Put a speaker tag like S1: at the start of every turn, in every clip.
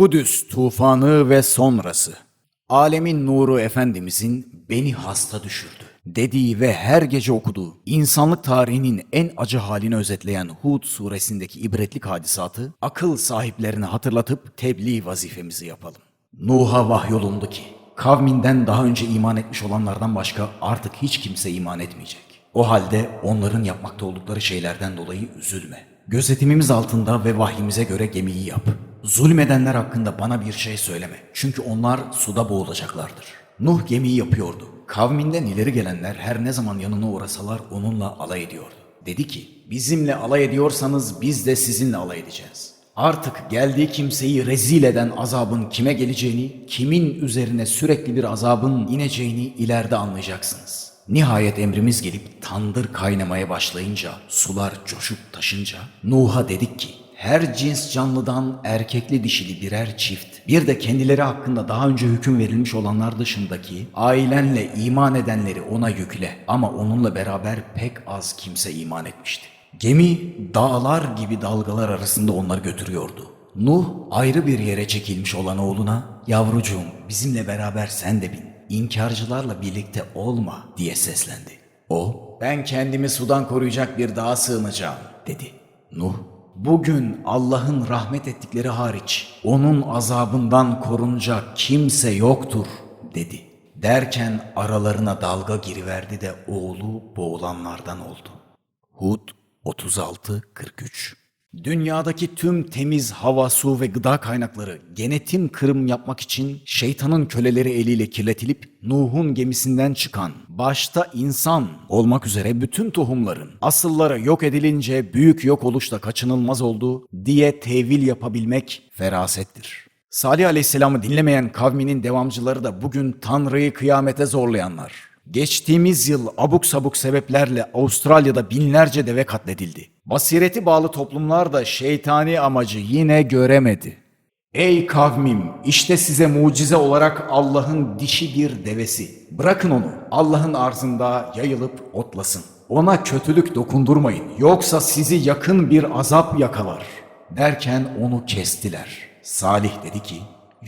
S1: Kudüs tufanı ve sonrası. Alemin nuru Efendimizin beni hasta düşürdü dediği ve her gece okuduğu insanlık tarihinin en acı halini özetleyen Hud suresindeki ibretlik hadisatı akıl sahiplerine hatırlatıp tebliğ vazifemizi yapalım. Nuh'a vahyolundu ki kavminden daha önce iman etmiş olanlardan başka artık hiç kimse iman etmeyecek. O halde onların yapmakta oldukları şeylerden dolayı üzülme. Gözetimimiz altında ve vahyimize göre gemiyi yap. Zulmedenler hakkında bana bir şey söyleme. Çünkü onlar suda boğulacaklardır. Nuh gemiyi yapıyordu. Kavminden ileri gelenler her ne zaman yanına uğrasalar onunla alay ediyordu. Dedi ki, bizimle alay ediyorsanız biz de sizinle alay edeceğiz. Artık geldiği kimseyi rezil eden azabın kime geleceğini, kimin üzerine sürekli bir azabın ineceğini ileride anlayacaksınız. Nihayet emrimiz gelip tandır kaynamaya başlayınca, sular coşup taşınca, Nuh'a dedik ki, her cins canlıdan erkekli dişili birer çift, bir de kendileri hakkında daha önce hüküm verilmiş olanlar dışındaki ailenle iman edenleri ona yükle. Ama onunla beraber pek az kimse iman etmişti. Gemi dağlar gibi dalgalar arasında onları götürüyordu. Nuh ayrı bir yere çekilmiş olan oğluna yavrucuğum bizimle beraber sen de bin. İnkarcılarla birlikte olma diye seslendi. O ben kendimi sudan koruyacak bir dağa sığınacağım dedi. Nuh bugün Allah'ın rahmet ettikleri hariç onun azabından korunacak kimse yoktur dedi. Derken aralarına dalga giriverdi de oğlu boğulanlardan oldu. Hud 36-43 Dünyadaki tüm temiz hava, su ve gıda kaynakları genetim kırım yapmak için şeytanın köleleri eliyle kirletilip Nuh'un gemisinden çıkan, başta insan olmak üzere bütün tohumların asılları yok edilince büyük yok oluşla kaçınılmaz oldu diye tevil yapabilmek ferasettir. Salih Aleyhisselam'ı dinlemeyen kavminin devamcıları da bugün Tanrı'yı kıyamete zorlayanlar. Geçtiğimiz yıl abuk sabuk sebeplerle Avustralya'da binlerce deve katledildi. Basireti bağlı toplumlar da şeytani amacı yine göremedi. Ey kavmim işte size mucize olarak Allah'ın dişi bir devesi. Bırakın onu Allah'ın arzında yayılıp otlasın. Ona kötülük dokundurmayın yoksa sizi yakın bir azap yakalar. Derken onu kestiler. Salih dedi ki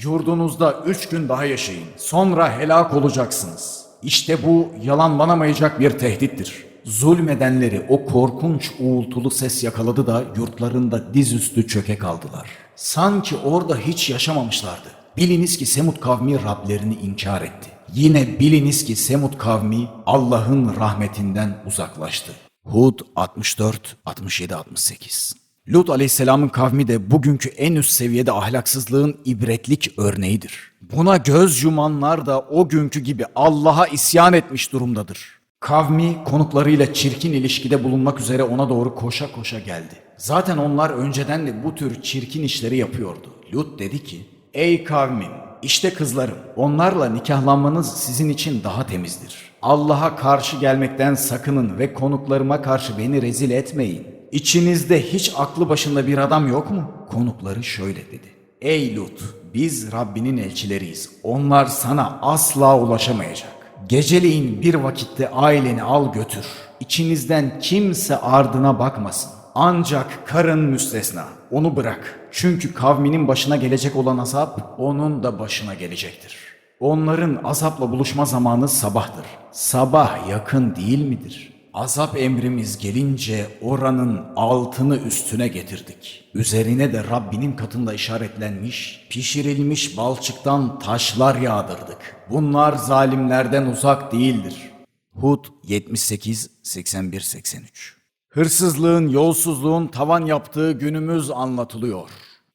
S1: yurdunuzda üç gün daha yaşayın sonra helak olacaksınız. İşte bu yalanlanamayacak bir tehdittir. Zulmedenleri o korkunç uğultulu ses yakaladı da yurtlarında dizüstü çöke kaldılar. Sanki orada hiç yaşamamışlardı. Biliniz ki Semud kavmi Rablerini inkar etti. Yine biliniz ki Semud kavmi Allah'ın rahmetinden uzaklaştı. Hud 64, 67, 68 Lut aleyhisselamın kavmi de bugünkü en üst seviyede ahlaksızlığın ibretlik örneğidir. Buna göz yumanlar da o günkü gibi Allah'a isyan etmiş durumdadır. Kavmi konuklarıyla çirkin ilişkide bulunmak üzere ona doğru koşa koşa geldi. Zaten onlar önceden de bu tür çirkin işleri yapıyordu. Lut dedi ki, Ey kavmim, işte kızlarım, onlarla nikahlanmanız sizin için daha temizdir. Allah'a karşı gelmekten sakının ve konuklarıma karşı beni rezil etmeyin. İçinizde hiç aklı başında bir adam yok mu? Konukları şöyle dedi. Ey Lut, biz Rabbinin elçileriyiz. Onlar sana asla ulaşamayacak. Geceleyin bir vakitte aileni al götür. İçinizden kimse ardına bakmasın. Ancak karın müstesna. Onu bırak. Çünkü kavminin başına gelecek olan azap onun da başına gelecektir. Onların azapla buluşma zamanı sabahtır. Sabah yakın değil midir? Azap emrimiz gelince oranın altını üstüne getirdik. Üzerine de Rabbinin katında işaretlenmiş, pişirilmiş balçıktan taşlar yağdırdık. Bunlar zalimlerden uzak değildir. Hud 78 81 83 Hırsızlığın, yolsuzluğun tavan yaptığı günümüz anlatılıyor.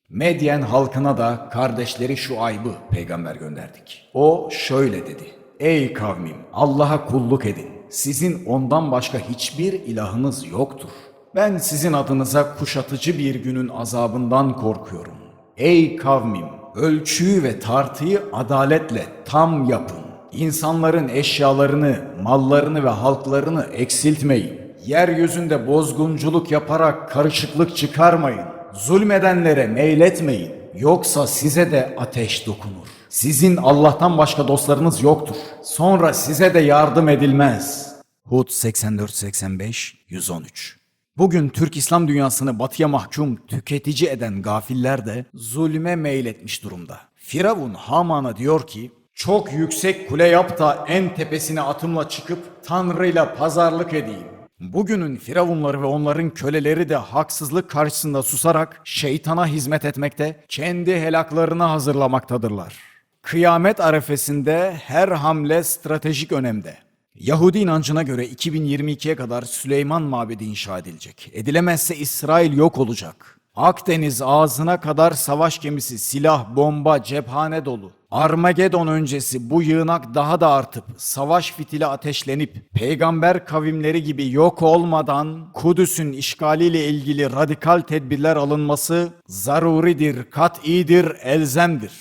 S1: Medyen halkına da kardeşleri şu aybı peygamber gönderdik. O şöyle dedi. Ey kavmim Allah'a kulluk edin. Sizin ondan başka hiçbir ilahınız yoktur. Ben sizin adınıza kuşatıcı bir günün azabından korkuyorum. Ey kavmim ölçüyü ve tartıyı adaletle tam yapın. İnsanların eşyalarını, mallarını ve halklarını eksiltmeyin. Yeryüzünde bozgunculuk yaparak karışıklık çıkarmayın. Zulmedenlere meyletmeyin. Yoksa size de ateş dokunur. Sizin Allah'tan başka dostlarınız yoktur. Sonra size de yardım edilmez. Hud 84 85 113 Bugün Türk İslam dünyasını batıya mahkum tüketici eden gafiller de zulme meyletmiş durumda. Firavun Haman'a diyor ki çok yüksek kule yap da en tepesine atımla çıkıp Tanrı'yla pazarlık edeyim. Bugünün firavunları ve onların köleleri de haksızlık karşısında susarak şeytana hizmet etmekte, kendi helaklarını hazırlamaktadırlar. Kıyamet arefesinde her hamle stratejik önemde. Yahudi inancına göre 2022'ye kadar Süleyman Mabedi inşa edilecek. Edilemezse İsrail yok olacak. Akdeniz ağzına kadar savaş gemisi, silah, bomba, cephane dolu. Armagedon öncesi bu yığınak daha da artıp savaş fitili ateşlenip peygamber kavimleri gibi yok olmadan Kudüs'ün işgaliyle ilgili radikal tedbirler alınması zaruridir, kat'idir, elzemdir.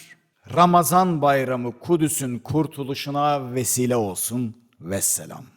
S1: Ramazan bayramı Kudüs'ün kurtuluşuna vesile olsun. Vesselam.